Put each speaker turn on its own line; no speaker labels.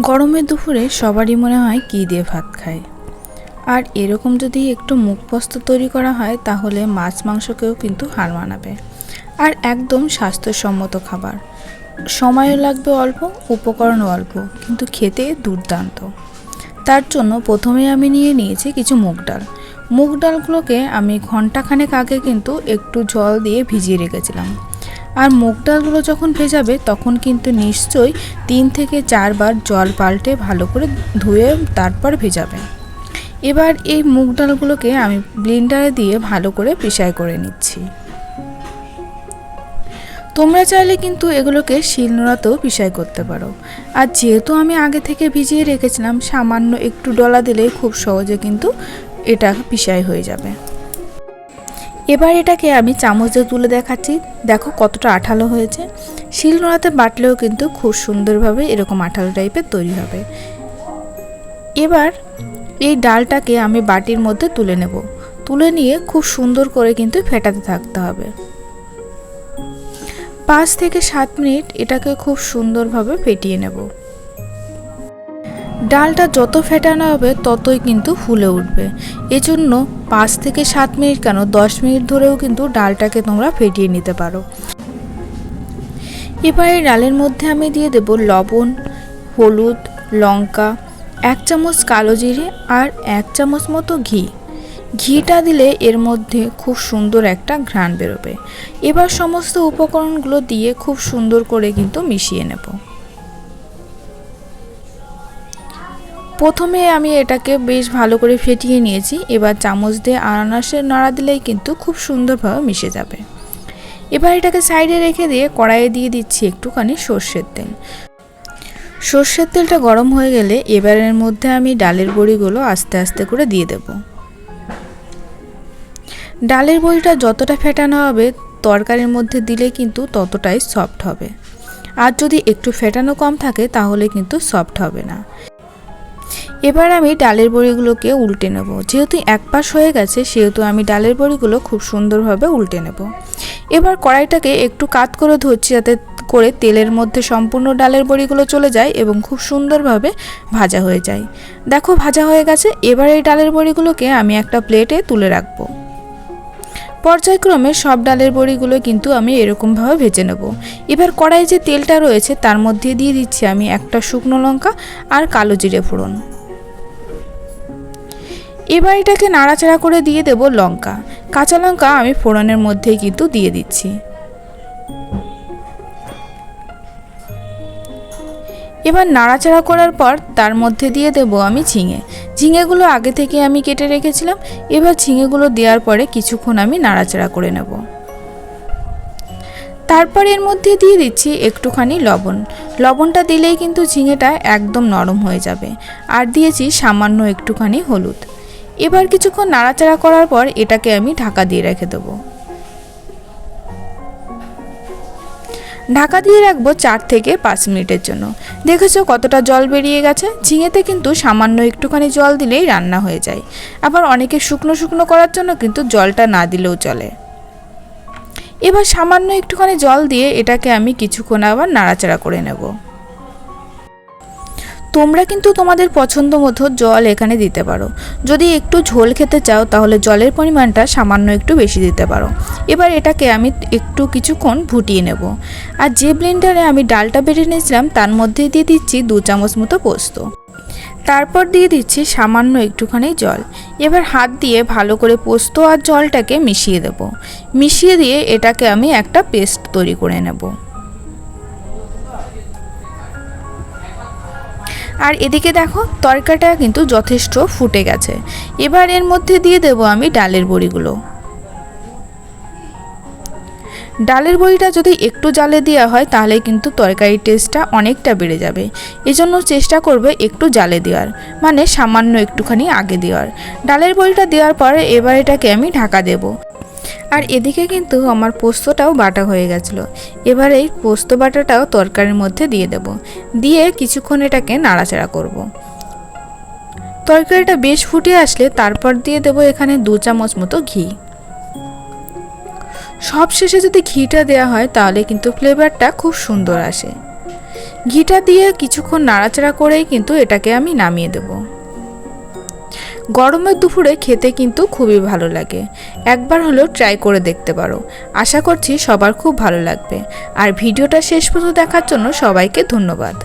গরমের দুপুরে সবারই মনে হয় কী দিয়ে ভাত খায়। আর এরকম যদি একটু মুখ পোস্ত তৈরি করা হয়, তাহলে মাছ মাংসকেও কিন্তু হার মানাবে। আর একদম স্বাস্থ্যসম্মত খাবার। সময়ও লাগবে অল্প, উপকরণও অল্প, কিন্তু খেতে দুর্দান্ত। তার জন্য প্রথমে আমি নিয়ে নিয়েছি কিছু মুগ ডাল। মুগ ডালগুলোকে আমি ঘন্টাখানেক আগে কিন্তু একটু জল দিয়ে ভিজিয়ে রেখেছিলাম। আর মুগ ডালগুলো যখন ভেজাবে, তখন কিন্তু নিশ্চয়ই তিন থেকে চারবার জল পাল্টে ভালো করে ধুয়ে তারপর ভেজাবে। এবার এই মুগ ডালগুলোকে আমি ব্লেন্ডারে দিয়ে ভালো করে পিসাই করে নিচ্ছি। তোমরা চাইলে কিন্তু এগুলোকে শিলনোড়াতেও পিসাই করতে পারো। আর যেহেতু আমি আগে থেকে ভিজিয়ে রেখেছিলাম, সামান্য একটু ডলা দিলেই খুব সহজে কিন্তু এটা পিসাই হয়ে যাবে। এবার এটাকে আমি চামচ দিয়ে তুলে দেখাচ্ছি। দেখো কতটা আঠালো হয়েছে। শিলনোড়াতে বাটলেও কিন্তু খুব সুন্দরভাবে এরকম আঠালো টাইপের তৈরি হবে। এবার এই ডালটাকে আমি বাটির মধ্যে তুলে নেব। তুলে নিয়ে খুব সুন্দর করে কিন্তু ফেটাতে থাকতে হবে। পাঁচ থেকে সাত মিনিট এটাকে খুব সুন্দরভাবে ফেটিয়ে নেব। ডালটা যত ফেটানো হবে ততই কিন্তু ফুলে উঠবে। এজন্য পাঁচ থেকে সাত মিনিট কেন দশ মিনিট ধরেও কিন্তু ডালটাকে তোমরা ফেটিয়ে নিতে পারো। এবার এই ডালের মধ্যে আমি দিয়ে দেব লবণ, হলুদ, লঙ্কা, এক চামচ কালো জিরে আর এক চামচ মতো ঘি। ঘিটা দিলে এর মধ্যে খুব সুন্দর একটা ঘ্রাণ বেরোবে। এবার সমস্ত উপকরণগুলো দিয়ে খুব সুন্দর করে কিন্তু মিশিয়ে নেব। প্রথমে আমি এটাকে বেশ ভালো করে ফেটিয়ে নিয়েছি। এবার চামচ দিয়ে আনারসের নাড়া দিলেই কিন্তু খুব সুন্দরভাবে মিশে যাবে। এবার এটাকে সাইডে রেখে দিয়ে কড়াইয়ে দিয়ে দিচ্ছি একটুখানি সর্ষের তেল। সর্ষের তেলটা গরম হয়ে গেলে এবারের মধ্যে আমি ডালের বড়িগুলো আস্তে আস্তে করে দিয়ে দেব। ডালের বড়িটা যতটা ফেটানো হবে তরকারির মধ্যে দিলে কিন্তু ততটাই সফট হবে। আর যদি একটু ফেটানো কম থাকে তাহলে কিন্তু সফট হবে না। এবার আমি ডালের বড়িগুলোকে উল্টে নেব। যেহেতু এক পাশ হয়ে গেছে, সেহেতু আমি ডালের বড়িগুলো খুব সুন্দরভাবে উল্টে নেব। এবার কড়াইটাকে একটু কাত করে ধরছি যাতে করে তেলের মধ্যে সম্পূর্ণ ডালের বড়িগুলো চলে যায় এবং খুব সুন্দরভাবে ভাজা হয়ে যায়। দেখো, ভাজা হয়ে গেছে। এবার এই ডালের বড়িগুলোকে আমি একটা প্লেটে তুলে রাখব। পর্যায়ক্রমে সব ডালের বড়িগুলো কিন্তু আমি এরকমভাবে ভেজে নেব। এবার কড়াই যে তেলটা রয়েছে, তার মধ্যে দিয়ে দিচ্ছি আমি একটা শুকনো লঙ্কা আর কালো জিরে ফোড়ন। এবার এটাকে নাড়াচাড়া করে দিয়ে দেব লঙ্কা। কাঁচা লঙ্কা আমি ফোড়নের মধ্যেই কিন্তু দিয়ে দিচ্ছি। এবার নাড়াচাড়া করার পর তার মধ্যে দিয়ে দেব আমি ঝিঙে। ঝিঙেগুলো আগে থেকে আমি কেটে রেখেছিলাম। এবার ঝিঙেগুলো দেওয়ার পরে কিছুক্ষণ আমি নাড়াচাড়া করে নেব। তারপর এর মধ্যে দিয়ে দিচ্ছি একটুখানি লবণ। লবণটা দিলেই কিন্তু ঝিঙেটা একদম নরম হয়ে যাবে। আর দিয়েছি সামান্য একটুখানি হলুদ। এবার কিছুক্ষণ নাড়াচাড়া করার পর এটাকে আমি ঢাকা দিয়ে রেখে দেবো। ঢাকা দিয়ে রাখব চার থেকে পাঁচ মিনিটের জন্য। দেখেছ কতটা জল বেরিয়ে গেছে? ঝিঙেতে কিন্তু সামান্য একটুখানি জল দিলেই রান্না হয়ে যায়। আবার অনেকে শুকনো শুকনো করার জন্য কিন্তু জলটা না দিলেও চলে। এবার সামান্য একটুখানি জল দিয়ে এটাকে আমি কিছুক্ষণ আবার নাড়াচাড়া করে নেব। তোমরা কিন্তু তোমাদের পছন্দ মতো জল এখানে দিতে পারো। যদি একটু ঝোল খেতে চাও, তাহলে জলের পরিমাণটা সামান্য একটু বেশি দিতে পারো। এবার এটাকে আমি একটু কিছুক্ষণ ফুটিয়ে নেব। আর যে ব্লেন্ডারে আমি ডালটা বেটে নিয়েছিলাম, তার মধ্যে দিয়ে দিচ্ছি দু চামচ মতো পোস্ত। তারপর দিয়ে দিচ্ছি সামান্য একটুখানি জল। এবার হাত দিয়ে ভালো করে পোস্ত আর জলটাকে মিশিয়ে দেব। মিশিয়ে দিয়ে এটাকে আমি একটা পেস্ট তৈরি করে নেব। আর এদিকে দেখো, তরকাটা কিন্তু যথেষ্ট ফুটে গেছে। এবার এর মধ্যে দিয়ে দেব আমি ডালের বড়িগুলো। ডালের বড়িটা যদি একটু জালে দেওয়া হয়, তাহলে কিন্তু তরকারির টেস্টটা অনেকটা বেড়ে যাবে। এজন্য চেষ্টা করবে একটু জালে দেওয়ার মানে সামান্য একটুখানি আগে দেওয়ার। ডালের বড়িটা দেওয়ার পরে এবার এটাকে আমি ঢাকা দেবো। আর এদিকে কিন্তু আমার পোস্তটাও বাটা হয়ে গেছিল। এবার এই পোস্ত বাটাটাও তরকারির মধ্যে দিয়ে দেব। দিয়ে কিছুক্ষণ এটাকে নাড়াচাড়া করব। তরকারিটা বেশ ফুটে আসলে তারপর দিয়ে দেব এখানে দু চামচ মতো ঘি। সব শেষে যদি ঘিটা দেওয়া হয় তাহলে কিন্তু ফ্লেভারটা খুব সুন্দর আসে। ঘিটা দিয়ে কিছুক্ষণ নাড়াচাড়া করেই কিন্তু এটাকে আমি নামিয়ে দেব। গরমের দুপুরে খেতে কিন্তু খুবই ভালো লাগে। একবার হলেও ট্রাই করে দেখতে পারো। আশা করছি সবার খুব ভালো লাগবে। আর ভিডিওটা শেষ পর্যন্ত দেখার জন্য সবাইকে ধন্যবাদ।